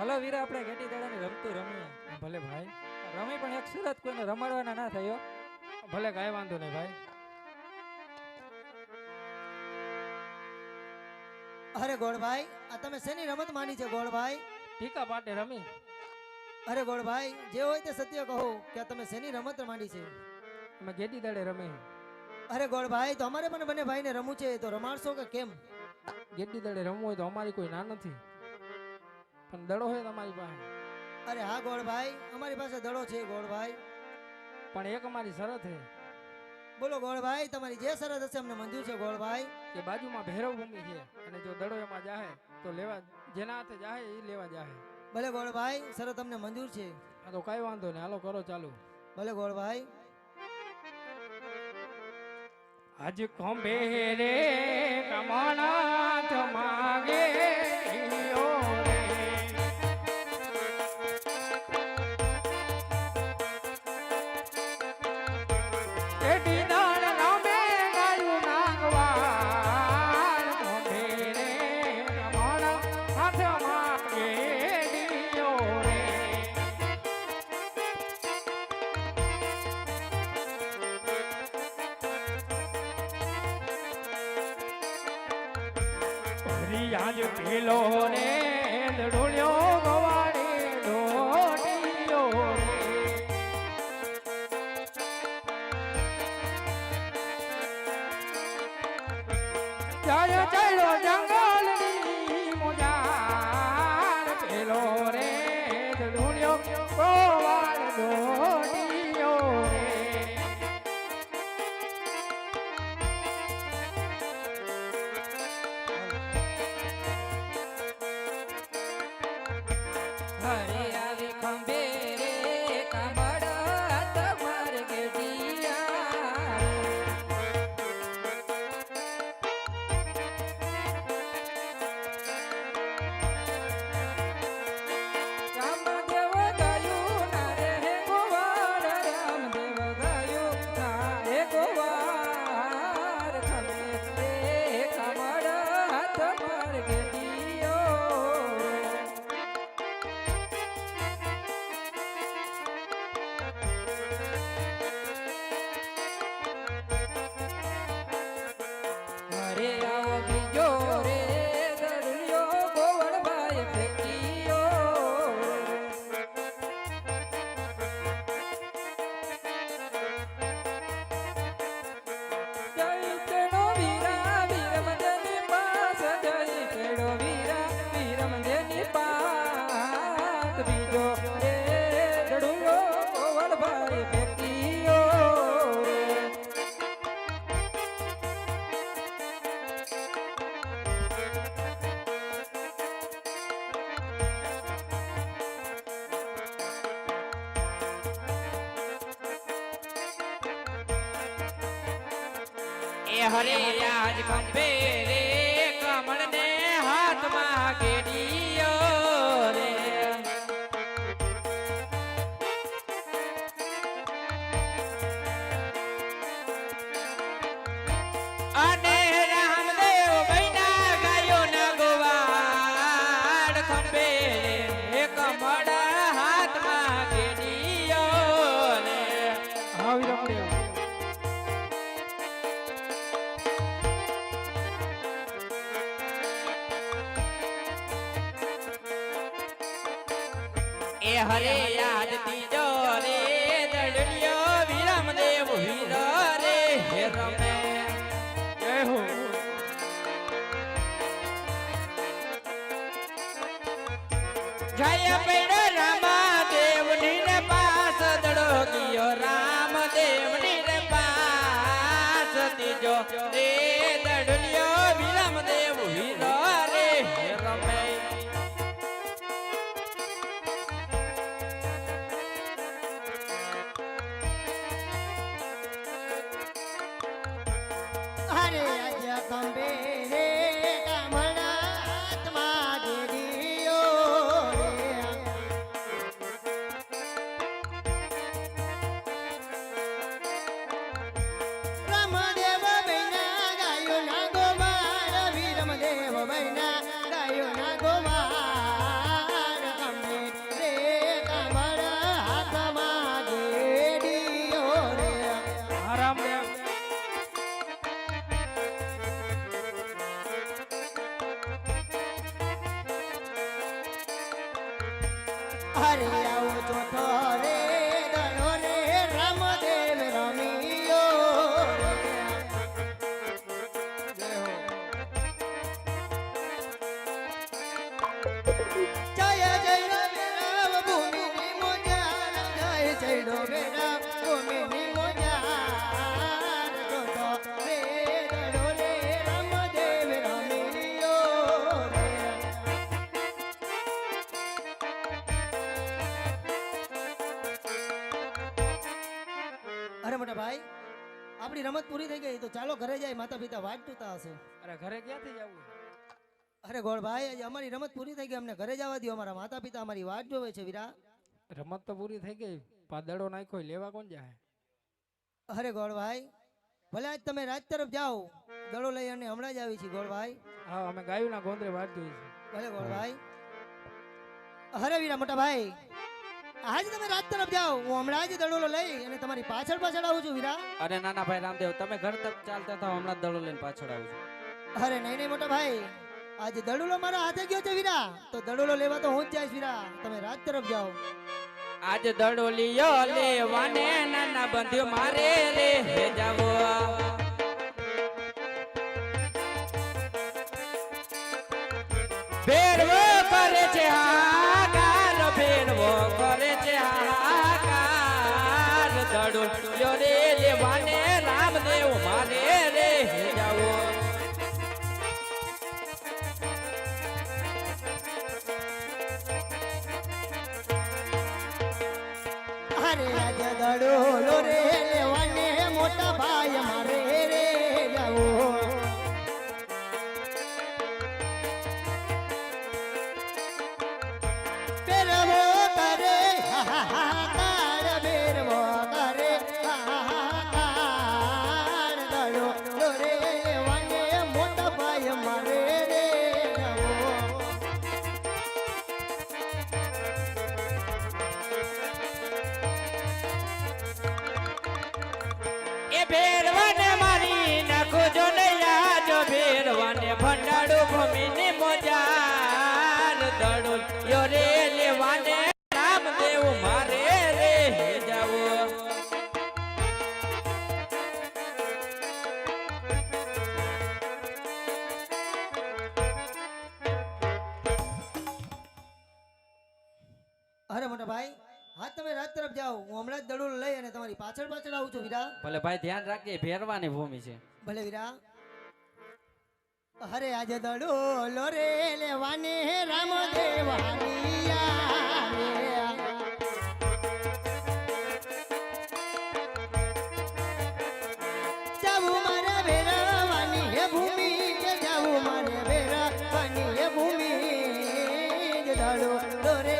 Hello વીરા આપણે ઘેટી દાડાની રમતું રમીએ. ભલે ભાઈ. રમી પણ એક સુરત કોઈને રમાડવાના ના થયો. ભલે કાંઈ વાંધો નહીં ભાઈ. અરે ગોળભાઈ આ તમે શેની રમત માની છે ગોળભાઈ? ટીકા પાટે રમી. અરે ગોળભાઈ જે હોય તે સત્ય કહો કે આ તમે શેની રમત માંડી છે? અમે ગેડી દાડે રમી અરે ગોળભાઈ તો અમારે પણ બંને ભાઈને રમવું છે તો રમાડશો કે કેમ? ગેડી દાડે રમવું હોય તો અમારી કોઈ ના નથી. પણ દડો હોય તમારી પાસે. અરે હા ગોળભાઈ અમારી પાસે દડો છે ગોળભાઈ. પણ એક અમારી શરત છે. બોલો ગોળભાઈ તમારી જે શરત હશે અમને મંજૂર છે ગોળભાઈ. કે બાજુમાં ભૈરવ ભૂમિ છે અને જો દડો એમાં જાહે તો લેવા જેના હાથે જાહે એ લેવા જાહે. ભલે ગોળભાઈ શરત અમને મંજૂર છે. આ તો કાંઈ વાંધો નહીં. હાલો કરો ચાલુ. ભલે ગોળભાઈ. આજ ખંભે રે કમાણા માગે. આજ પેલો ને ડોળ્યો ગવાડી ડોડિયો રે જાય હરે રાજ ખંભે રે કમળ ને હાથમાં ગેડીયો રે. અને રામદેવ બૈના ગાયો ના ગોવાડ ખંભે રે. એ હરે યાદ તીજો અરે આજ ખંભે હરે આવો ચોથો રે દડો રે રામદેવ રમિયો. જય જય રામ ભૂમિ મોજા જય જય ડોબે આપણી રમત પૂરી થઈ ગઈ તો ચાલો ઘરે જાય માતા પિતા વાટ જોતા હશે. અરે ઘરે ક્યાંથી જવું? અરે ગોળભાઈ આજે અમારી રમત પૂરી થઈ ગઈ અમને ઘરે જવા દો અમારા માતા પિતા અમારી વાટ જોવે છે વીરા. રમત તો પૂરી થઈ ગઈ પાદળો નાખ્યો લેવા કોણ જાય? અરે ગોળભાઈ ભલે આજ તમે રાજ તરફ જાઓ દડો લઈ અને હમણાં જ આવી છીએ ગોળભાઈ. હા અમે ગાયું ના ગોંદરે વાટ જોઈ છે ભલે ગોળભાઈ. અરે વીરા મોટા ભાઈ આજ તમે રાત તરફ જાઓ. હું હમણાં જ દડોલો લઈ અને તમારી પાછળ પાછળ આવું છું વીરા. અરે નાના ભાઈ રામદેવ તમે ઘર તરફ ચાલતા થાવ હમણાં દડો લઈને પાછળ આવું છું. અરે નહીં નહીં મોટા ભાઈ. આજે દડોલો મારા હાથે ગયો છે વીરા. તો દડોલો લેવા તો હું જ જઈશ વીરા. તમે રાત તરફ જાઓ. આજ દડો લિયો લેવાને નાના બંધ્યો મારે રે. જાવો દડો લ્યો રે લેવાને રામદેવ માને રે જાવો અરે આજે દડોલો રે લેવાને મોટા ભાઈ મારે હા તમે રાત તરફ જાઓ. હું હમણાં જ દડોલો લઈ અને તમારી પાછળ પાછળ આવું છું વીરા. ભલે ભાઈ ધ્યાન રાખજે ફેરવાની ભૂમિ છે. ભલે વીરા. અરે આજે દડોલો રે લેવાને રામદેવ હાલિયા રે. જાવું મારે ભેરવાની હે ભૂમિ કે જાવું મારે ભેરવાની હે ભૂમિ દડો દડોલો રે